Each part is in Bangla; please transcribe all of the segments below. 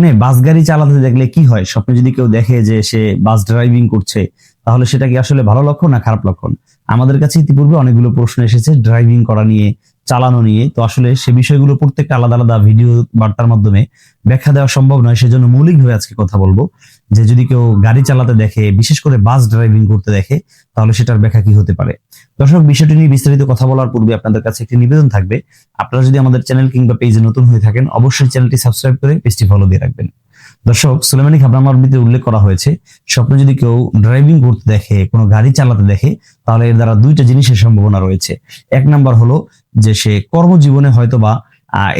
স্বপ্নে বাস গাড়ি চালাতে দেখলে কি হয়? স্বপ্নে যদি কেউ দেখে যে সে বাস ড্রাইভিং করছে, তাহলে সেটা কি আসলে ভালো লক্ষণ না খারাপ লক্ষণ? আমাদের কাছে ইতিপূর্বে অনেকগুলো প্রশ্ন এসেছে ড্রাইভিং করা নিয়ে। চালানো নিয়ে। তো আসলে সে বিষয়গুলো প্রত্যেকটা আলাদা আলাদা ভিডিও বার্তার মাধ্যমে ব্যাখ্যা দেওয়া সম্ভব নয়, সেজন্য মৌলিকভাবে আজকে কথা বলব। যে যদি কেউ গাড়ি চালাতে দেখে, বিশেষ করে বাস ড্রাইভিং করতে দেখে, তাহলে সেটার ব্যাখ্যা কি হতে পারে? দর্শক, বিষয়টি নিয়ে বিস্তারিত কথা বলার পূর্বে আপনাদের কাছে একটি নিবেদন থাকবে। আপনারা যদি আমাদের চ্যানেল কিংবা পেজে নতুন হয়ে থাকেন, অবশ্যই চ্যানেলটি সাবস্ক্রাইব করে পেজটি ফলো দিয়ে রাখবেন। দর্শক, সুলেমানি খাবরামার মৃত্যু উল্লেখ করা হয়েছে, স্বপ্ন যদি কেউ ড্রাইভিং করতে দেখে, কোনো গাড়ি চালাতে দেখে, তাহলে এর দ্বারা দুইটা জিনিসের সম্ভাবনা রয়েছে। এক নাম্বার হলো যে সে কর্মজীবনে হয়তোবা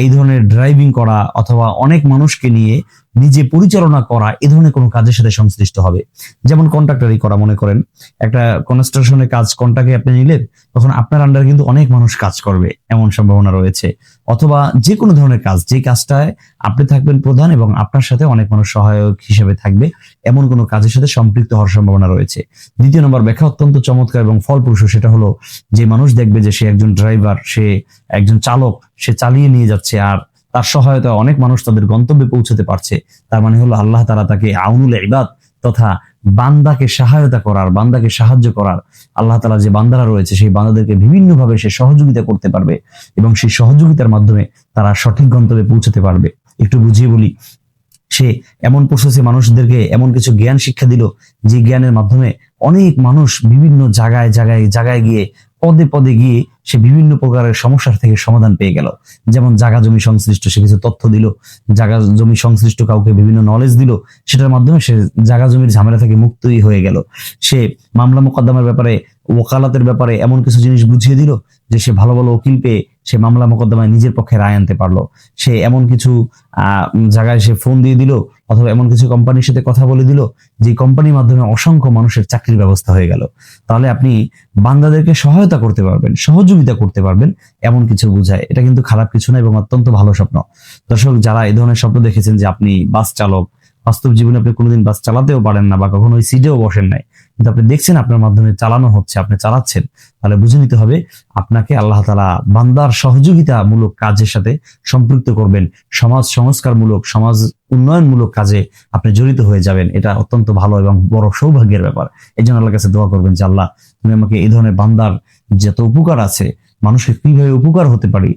এই ধরনের ড্রাইভিং করা অথবা অনেক মানুষকে নিয়ে নিজে পরিচালনা করা এ ধরনের কোনো কাজের সাথে সংশ্লিষ্ট হবে। যেমন কন্ট্রাক্টারি করা মনে করেন। একটা কনস্ট্রাকশনের কাজ কন্ট্রাক্টে আপনি নিলেন, তখন আপনার আন্ডারে কিন্তু অনেক মানুষ কাজ করবে, এমন সম্ভাবনা রয়েছে। অথবা যে কোনো ধরনের কাজ, যে কাজটায় আপনি থাকবেন প্রধান এবং আপনার সাথে অনেক মানুষ সহায়ক হিসেবে থাকবে, এমন কোনো কাজের সাথে সম্পৃক্ত হওয়ার সম্ভাবনা রয়েছে। দ্বিতীয় নম্বর, ব্যাখ্যা অত্যন্ত চমৎকার এবং ফলপ্রসূ, সেটা হলো যে মানুষ দেখবে যে সে একজন ড্রাইভার সে একজন চালক, সে চালিয়ে নিয়ে যাচ্ছে আর তার সহায়তায় অনেক মানুষ তাদের গন্তব্যে পৌঁছতে পারছে। তার মানে হলো আল্লাহ তারা তাকে আউনুল ইবাদ তথা বান্দাকে সহায়তা করার, বান্দাকে সাহায্য করার, আল্লাহ তালা যে বান্দারা রয়েছে সেই বান্দাদেরকে বিভিন্নভাবে সে সহযোগিতা করতে পারবে এবং সেই সহযোগিতার মাধ্যমে তারা সঠিক গন্তব্যে পৌঁছতে পারবে। একটু বুঝিয়ে বলি, সে এমন প্রসেসে মানুষদেরকে এমন কিছু জ্ঞান শিক্ষা দিল যে জ্ঞানের মাধ্যমে অনেক মানুষ বিভিন্ন জায়গায় জায়গায় জায়গায় গিয়ে পদে পদে গিয়ে সে বিভিন্ন প্রকারের সমস্যার থেকে সমাধান পেয়ে গেল। যেমন জাগা জমি সংশ্লিষ্ট, সে কিছু তথ্য দিল, জাগা জমি সংশ্লিষ্ট কাউকে বিভিন্ন নলেজ দিল, সেটার মাধ্যমে সে জাগা জমির ঝামেলা থেকে মুক্তই হয়ে গেল। সে মামলা মোকদ্দমার ব্যাপারে, ওকালাতের ব্যাপারে এমন কিছু জিনিস বুঝিয়ে দিল যে সে ভালো ভালো উকিল পেয়ে সে মামলা মোকদ্দমায় নিজের পক্ষে রায় আনতে পারল। সে এমন কিছু জায়গায় সে ফোন দিয়ে দিল, অথবা এমন কিছু কোম্পানির সাথে কথা বলে দিল, যে কোম্পানির মাধ্যমে অসংখ্য মানুষের চাকরির ব্যবস্থা হয়ে গেল। তাহলে আপনি বান্দাদেরকে সহায়তা করতে পারবেন, সহযোগিতা করতে পারবেন এমন কিছু বোঝায়। এটা কিন্তু খারাপ কিছু না এবং অত্যন্ত ভালো স্বপ্ন। দর্শক, যারা এই ধরনের স্বপ্ন দেখেছেন যে আপনি বাস চালক, বাস্তব জীবনে আপনি কোনোদিন বাস চালাতেও পারেন না বা কখনো ওই সিটেও বসেন নাই কিন্তু আপনি দেখছেন আপনার মাধ্যমে চালানো হচ্ছে, আপনি চালাচ্ছেন, তাহলে বুঝে নিতে হবে আপনাকে আল্লাহ তালা বান্দার সহযোগিতামূলক কাজের সাথে সম্পৃক্ত করবেন। সমাজ সংস্কারমূলক, সমাজ উন্নয়নমূলক কাজে আপনি জড়িত হয়ে যাবেন। এটা অত্যন্ত ভালো এবং বড় সৌভাগ্যের ব্যাপার। এই জন্য আল্লাহর কাছে দোয়া করবেন যে, আল্লাহ, তুমি আমাকে এই ধরনের বান্দার যত উপকার আছে মানুষের কীভাবে উপকার হতে পারি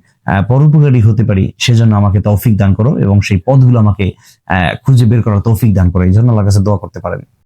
পরোপকারী হতে পারি, সেজন্য আমাকে তৌফিক দান করো এবং সেই পদগুলো আমাকে খুঁজে বের করার তৌফিক দান করো। এই জন্য আল্লাহর কাছে দোয়া করতে পারেন।